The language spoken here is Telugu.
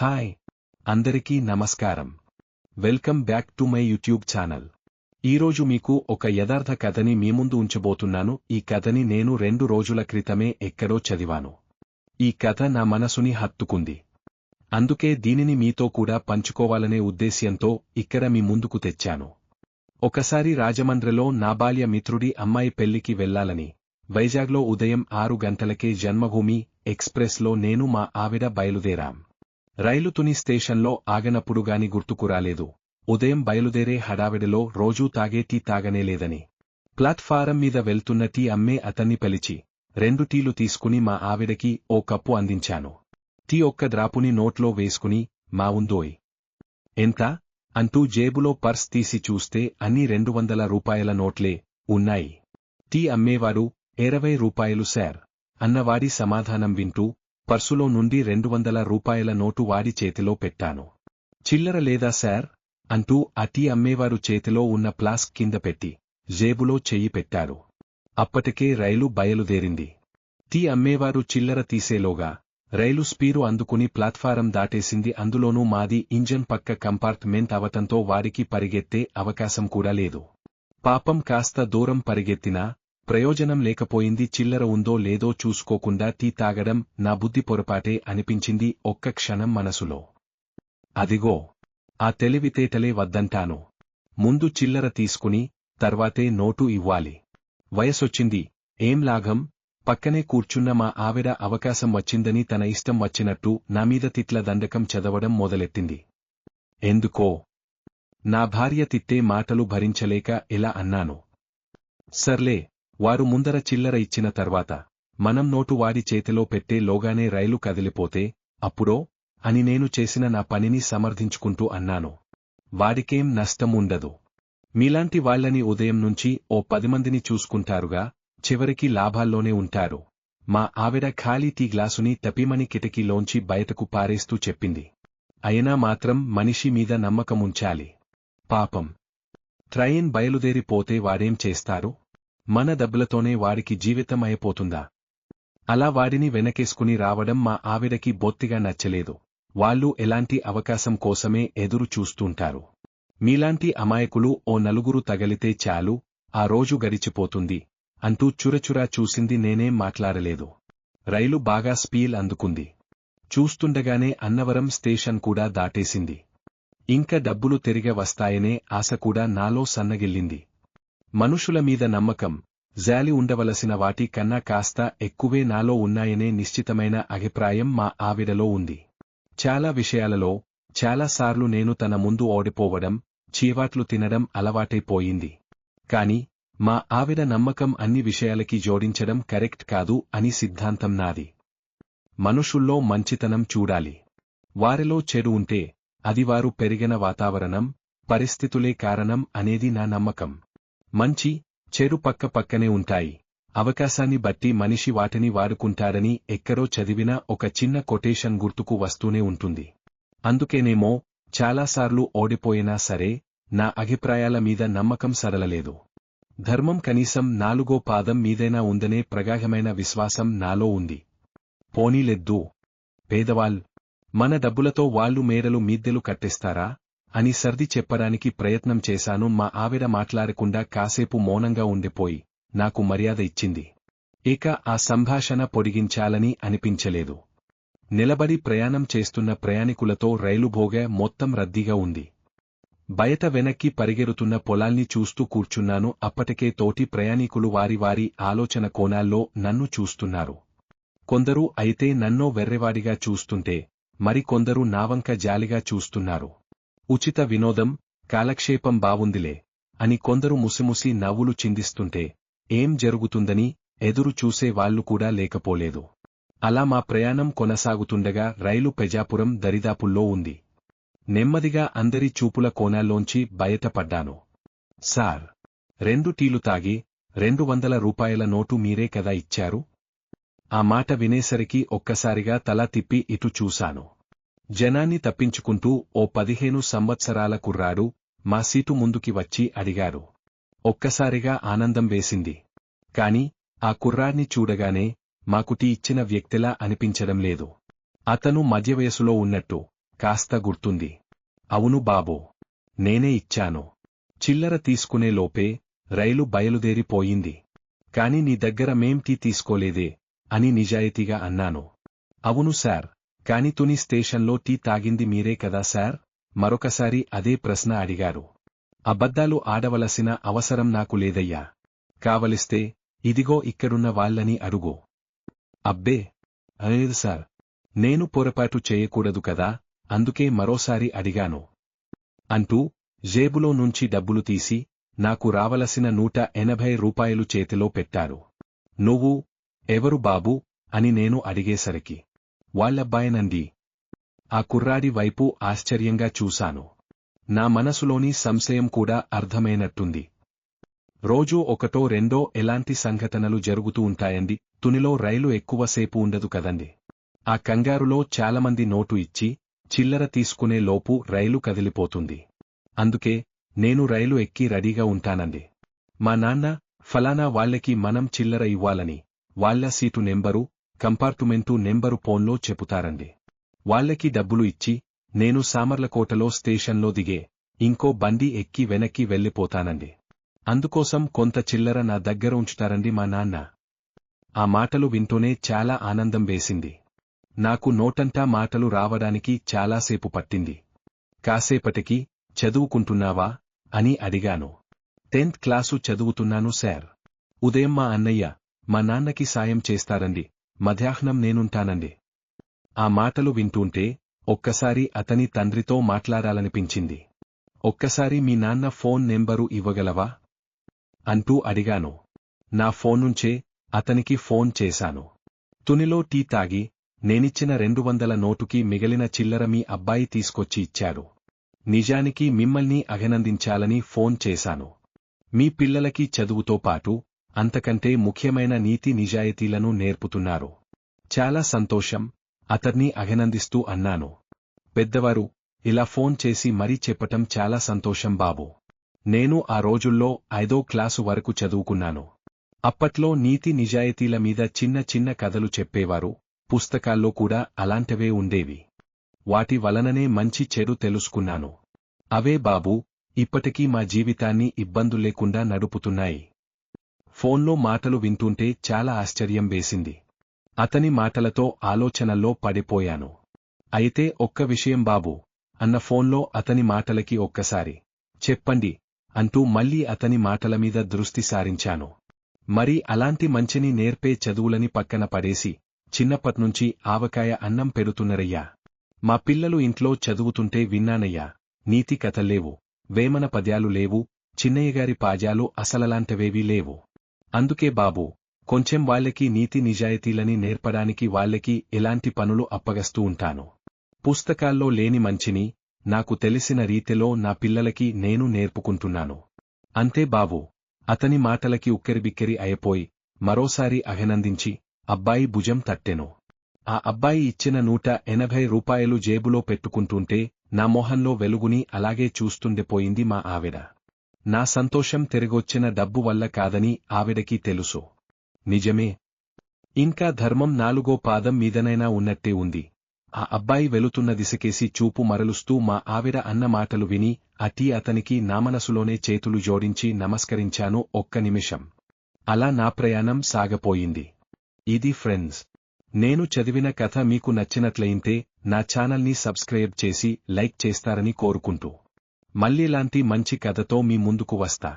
హాయ్ అందరికీ నమస్కారం. Welcome back to my YouTube channel ఈరోజు మీకు ఒక యథార్థ కథని మీ ముందు ఉంచబోతున్నాను. ఈ కథని నేను రెండు రోజుల క్రితమే ఎక్కడో చదివాను. ఈ కథ నా మనసుని హత్తుకుంది. అందుకే దీనిని మీతో కూడా పంచుకోవాలనే ఉద్దేశ్యంతో ఇక్కడ మీ ముందుకు తెచ్చాను. ఒకసారి రాజమండ్రిలో నా బాల్య మిత్రుడి అమ్మాయి పెళ్ళికి వెళ్ళాలని వైజాగ్లో ఉదయం ఆరు గంటలకే జన్మభూమి ఎక్స్ప్రెస్లో నేను మా ఆవిడ బయలుదేరాం. రైలు తుని స్టేషన్లో ఆగనప్పుడుగాని గుర్తుకురాలేదు ఉదయం బయలుదేరే హడావిడిలో రోజూ తాగే టీ తాగనేలేదని ప్లాట్ఫారం మీద వెళ్తున్న టీ అమ్మే అతన్ని పిలిచి రెండు టీలు తీసుకుని మా ఆవిడకి ఓ కప్పు అందించాను. టీ ఒక్క ద్రాపుని నోట్లో వేసుకుని మా ఉందోయ్. ఎంత అంటూ జేబులో పర్స్ తీసి చూస్తే అన్ని రెండు వందల రూపాయల నోట్లే ఉన్నాయి. టీ అమ్మేవారు ఇరవై రూపాయలు సార్ అన్నవాడి సమాధానం వింటూ పర్సులో నుండి రెండు వందల రూపాయల నోటు వాడి చేతిలో పెట్టాను. చిల్లర లేదా సార్? అంటూ ఆ టీ అమ్మేవారు చేతిలో ఉన్న ప్లాస్క్ కింద పెట్టి జేబులో చెయ్యి పెట్టారు. అప్పటికే రైలు బయలుదేరింది. టీ అమ్మేవారు చిల్లర తీసేలోగా రైలు స్పీరు అందుకుని ప్లాట్ఫారం దాటేసింది. అందులోనూ మాది ఇంజన్ పక్క కంపార్ట్మెంట్ అవతంతో వారికి పరిగెత్తే అవకాశం కూడా లేదు. పాపం కాస్త దూరం పరిగెత్తినా ప్రయోజనం లేకపోయింది చిల్లర ఉందో లేదో చూసుకోకుండా టీ తాగడం నా బుద్ధి పొరపాటే అనిపించింది ఒక్క క్షణం మనసులో. అదిగో ఆ తెలివితేటలే వద్దంటాను. ముందు చిల్లర తీసుకుని తర్వాతే నోటు ఇవ్వాలి. వయసొచ్చింది ఏం లాఘం? పక్కనే కూర్చున్న మా ఆవిడ అవకాశం వచ్చిందని తన ఇష్టం వచ్చినట్టు నామీద తిట్ల దండకం చదవడం మొదలెట్టింది. ఎందుకో? నా భార్య తిట్టే మాటలు భరించలేక ఇలా అన్నాను. సర్లే వారు ముందర చిల్లర ఇచ్చిన తర్వాత మనం నోటు వారి చేతిలో పెట్టే లోగానే రైలు కదిలిపోతే అప్పుడో అని నేను చేసిన నా పనిని సమర్థించుకుంటూ అన్నాను. వారికేం నష్టం ఉండదు మీలాంటి వాళ్ళని ఉదయం నుంచి ఓ పది మందిని చూసుకుంటారుగా చివరికి లాభాల్లోనే ఉంటారు. మా ఆవిడ ఖాళీ టీ గ్లాసుని తపిమని కిటకీలోంచి బయటకు పారేస్తూ చెప్పింది. అయినా మాత్రం మనిషి మీద నమ్మకముంచాలి. పాపం. ట్రైన్ బయలుదేరిపోతే వారేం చేస్తారు? మన డబ్బులతోనే వాడికి జీవితం అయిపోతుందా? అలా వాడిని వెనకేసుకుని రావడం మా ఆవిడకి బొత్తిగా నచ్చలేదు. వాళ్ళు ఎలాంటి అవకాశం కోసమే ఎదురు చూస్తుంటారు. మీలాంటి అమాయకులు ఓ నలుగురు తగలితే చాలు ఆ రోజు గడిచిపోతుంది అంటూ చురచురా చూసింది నేనేం మాట్లాడలేదు. రైలు బాగా స్పీల్ అందుకుంది. చూస్తుండగానే అన్నవరం స్టేషన్ కూడా దాటేసింది. ఇంక డబ్బులు తిరిగి వస్తాయనే ఆశ కూడా నాలో సన్నగిల్లింది. మనుషుల మీద నమ్మకం జాలి ఉండవలసిన వాటి కన్నా కాస్త ఎక్కువే నాలో ఉన్నాయనే నిశ్చితమైన అభిప్రాయం మా ఆవిడలో ఉంది. చాలా విషయాలలో చాలాసార్లు నేను తన ముందు ఓడిపోవడం చీవాట్లు తినడం అలవాటైపోయింది కాని మా ఆవిడ నమ్మకం అన్ని విషయాలకి జోడించడం కరెక్ట్ కాదు అని సిద్ధాంతం నాది. మనుషుల్లో మంచితనం చూడాలి. వారిలో చెడు ఉంటే అది వారు పెరిగిన వాతావరణం పరిస్థితులే కారణం అనేది నా నమ్మకం. మంచి చెరు పక్క పక్కనే ఉంటాయి. అవకాశాన్ని బట్టి మనిషి వాటిని వాడుకుంటారని ఎక్కడో చదివిన ఒక చిన్న కొటేషన్ గుర్తుకు వస్తూనే ఉంటుంది. అందుకేనేమో చాలాసార్లు ఓడిపోయినా సరే నా అభిప్రాయాల మీద నమ్మకం సరళలేదు ధర్మం కనీసం నాలుగో పాదం మీదైనా ఉందనే ప్రగాఢమైన విశ్వాసం నాలో ఉంది. పోనీలెద్దు. పేదవాల్. మన డబ్బులతో వాళ్ళు మేడలు మీద్దెలు కట్టేస్తారా? అని సర్ది చెప్పడానికి ప్రయత్నం చేశాను మా ఆవిడ మాట్లాడకుండా కాసేపు మౌనంగా ఉండిపోయి నాకు మర్యాద ఇచ్చింది. ఇక ఆ సంభాషణ పొడిగించాలని అనిపించలేదు. నిలబడి ప్రయాణం చేస్తున్న ప్రయాణికులతో రైలుభోగ మొత్తం రద్దీగా ఉంది. బయట వెనక్కి పరిగెరుతున్న పొలాల్ని చూస్తూ కూర్చున్నాను అప్పటికే తోటి ప్రయాణికులు వారి వారి ఆలోచన కోణాల్లో నన్ను చూస్తున్నారు. కొందరు అయితే నన్నో వెర్రెవాడిగా చూస్తుంటే మరికొందరు నావంక జాలిగా చూస్తున్నారు. ఉచిత వినోదం కాలక్షేపం బావుందిలే అని కొందరు ముసిముసి నవ్వులు చిందిస్తుంటే ఏం జరుగుతుందని ఎదురు చూసే వాళ్ళు కూడా లేకపోలేదు. అలా మా ప్రయాణం కొనసాగుతుండగా రైలు పెజాపురం దరిదాపుల్లో ఉంది. నెమ్మదిగా అందరి చూపుల కోణాల్లోంచి బయటపడ్డాను. సార్ రెండు టీలు తాగి రెండు వందల రూపాయల నోటు మీరే కదా ఇచ్చారు? ఆ మాట వినేసరికి ఒక్కసారిగా తల తిప్పి ఇటు చూశాను. జనాన్ని తప్పించుకుంటూ ఓ పదిహేను సంవత్సరాల కుర్రాడు మా సీటు ముందుకి వచ్చి అడిగారు. ఒక్కసారిగా ఆనందం వేసింది. కాని ఆ కుర్రాడ్ని చూడగానే మాకు టీ ఇచ్చిన వ్యక్తిలా అనిపించడం లేదు. అతను మధ్యవయసులో ఉన్నట్టు కాస్త గుర్తుంది. అవును బాబో నేనే ఇచ్చాను. చిల్లర తీసుకునే లోపే రైలు బయలుదేరిపోయింది. కాని నీ దగ్గర మేం టీ తీసుకోలేదే అని నిజాయితీగా అన్నాను. అవును సార్ కాని తుని స్టేషన్లో టీ తాగింది మీరే కదా సార్? మరొకసారి అదే ప్రశ్న అడిగారు. అబద్ధాలు ఆడవలసిన అవసరం నాకు లేదయ్యా. కావలిస్తే ఇదిగో ఇక్కడున్న వాళ్ళని అడుగు. అబ్బే! అనేది సార్. నేను పొరపాటు చేయకూడదు కదా? అందుకే మరోసారి అడిగాను. అంటూ జేబులో నుంచి డబ్బులు తీసి నాకు రావలసిన నూట ఎనభై రూపాయలు చేతిలో పెట్టారు. నువ్వు ఎవరు బాబు? అని నేను అడిగేసరికి వాళ్ళబ్బాయనంది ఆ కుర్రాడి వైపు ఆశ్చర్యంగా చూశాను. నా మనసులోని సంశయం కూడా అర్థమైనట్టుంది. రోజూ ఒకటో రెండో ఎలాంటి సంఘటనలు జరుగుతూ ఉంటాయండి? తునిలో రైలు ఎక్కువసేపు ఉండదు కదండి. ఆ కంగారులో చాలామంది నోటు ఇచ్చి చిల్లర తీసుకునే లోపు రైలు కదిలిపోతుంది. అందుకే నేను రైలు ఎక్కి రెడీగా ఉంటానండి. మా నాన్న ఫలానా వాళ్ళకి మనం చిల్లర ఇవ్వాలని వాళ్ళ సీటు నెంబరు కంపార్టుమెంటు నెంబరు ఫోన్లో చెపుతారండి. వాళ్ళకి డబ్బులు ఇచ్చి నేను సామర్లకోటలో స్టేషన్లో దిగే ఇంకో బండి ఎక్కి వెనక్కి వెళ్ళిపోతానండి. అందుకోసం కొంత చిల్లర నా దగ్గర ఉంచుతారండి మా నాన్న. ఆ మాటలు వింటూనే చాలా ఆనందం వేసింది. నాకు నోటంటా మాటలు రావడానికి చాలాసేపు పట్టింది. కాసేపటికి చదువుకుంటున్నావా? అని అడిగాను. టెన్త్ క్లాసు చదువుతున్నాను సార్. ఉదయం మా అన్నయ్య మా నాన్నకి సాయం చేస్తారండి. మధ్యాహ్నం నేనుంటానండి. ఆ మాటలు వింటుంటే ఒక్కసారి అతని తండ్రితో మాట్లాడాలనిపించింది. ఒక్కసారి మీ నాన్న ఫోన్ నెంబరు ఇవ్వగలవా? అంటూ అడిగాను. నా ఫోన్ నుంచే అతనికి ఫోన్ చేశాను. తునిలో టీ తాగి నేనిచ్చిన రెండు వందల నోటుకి మిగిలిన చిల్లర మీ అబ్బాయి తీసుకొచ్చి ఇచ్చాడు. నిజానికి మిమ్మల్ని అభినందించాలని ఫోన్ చేశాను. మీ పిల్లలకి చదువుతో పాటు అంతకంటే ముఖ్యమైన నీతి నిజాయితీలను నేర్పుతున్నారు. చాలా సంతోషం అతన్ని అభినందిస్తూ అన్నాను. పెద్దవారు ఇలా ఫోన్ చేసి మరీ చెప్పటం చాలా సంతోషం బాబు. నేను ఆ రోజుల్లో ఐదో క్లాసు వరకు చదువుకున్నాను. అప్పట్లో నీతి నిజాయితీల మీద చిన్న చిన్న కథలు చెప్పేవారు పుస్తకాల్లో కూడా అలాంటివే ఉండేవి. వాటి వలననే మంచి చెడు తెలుసుకున్నాను. అవే బాబూ ఇప్పటికీ మా జీవితాన్ని ఇబ్బందులేకుండా నడుపుతున్నాయి. ఫోన్లో మాటలు వింటుంటే చాలా ఆశ్చర్యం వేసింది. అతని మాటలతో ఆలోచనల్లో పడిపోయాను. అయితే ఒక్క విషయం బాబు అన్న ఫోన్లో అతని మాటలకి ఒక్కసారి చెప్పండి అంటూ మళ్ళీ అతని మాటల మీద దృష్టి సారించాను. మరి అలాంటి మంచిని నేర్పే చదువులని పక్కన పడేసి చిన్నప్పట్నుంచి ఆవకాయ అన్నం పెడుతున్నరయ్యా. మా పిల్లలు ఇంట్లో చదువుతుంటే విన్నానయ్యా నీతి కథల్లేవు వేమన పద్యాలు లేవు చిన్నయ్యగారి పాజాలు అసలలాంటివేవీ లేవు. అందుకే బాబు కొంచెం వాళ్ళకి నీతి నిజాయితీలని నేర్పడానికి వాళ్ళకి ఎలాంటి పనులు అప్పగస్తూ ఉంటాను. పుస్తకాల్లో లేని మంచిని నాకు తెలిసిన రీతిలో నా పిల్లలకి నేను నేర్పుకుంటున్నాను. అంతే బాబు అతని మాటలకి ఉక్కెరిబిక్కెరి అయిపోయి మరోసారి అభినందించి అబ్బాయి భుజం తట్టెను. ఆ అబ్బాయి ఇచ్చిన నూట ఎనభై రూపాయలు జేబులో పెట్టుకుంటుంటే నా మొహంలో వెలుగుని అలాగే చూస్తుండిపోయింది మా ఆవిడ. నా సంతోషం తిరిగొచ్చిన డబ్బు వల్ల కాదని ఆవిడకి తెలుసు. నిజమే. ఇంకా ధర్మం నాలుగో పాదం మీదనైనా ఉన్నట్టే ఉంది. ఆ అబ్బాయి వెలుతున్న దిశకేసి చూపు మరలుస్తూ మా ఆవిడ అన్న మాటలు విని అటీ అతనికి నా మనసులోనే చేతులు జోడించి నమస్కరించాను ఒక్క నిమిషం. అలా నా ప్రయాణం సాగపోయింది. ఇది ఫ్రెండ్స్. నేను చదివిన కథ మీకు నచ్చినట్లయింతే నా ఛానల్ని సబ్స్క్రైబ్ చేసి లైక్ చేస్తారని కోరుకుంటూ. మళ్ళీలాంటి మంచి కథతో మీ ముందుకు వస్తా.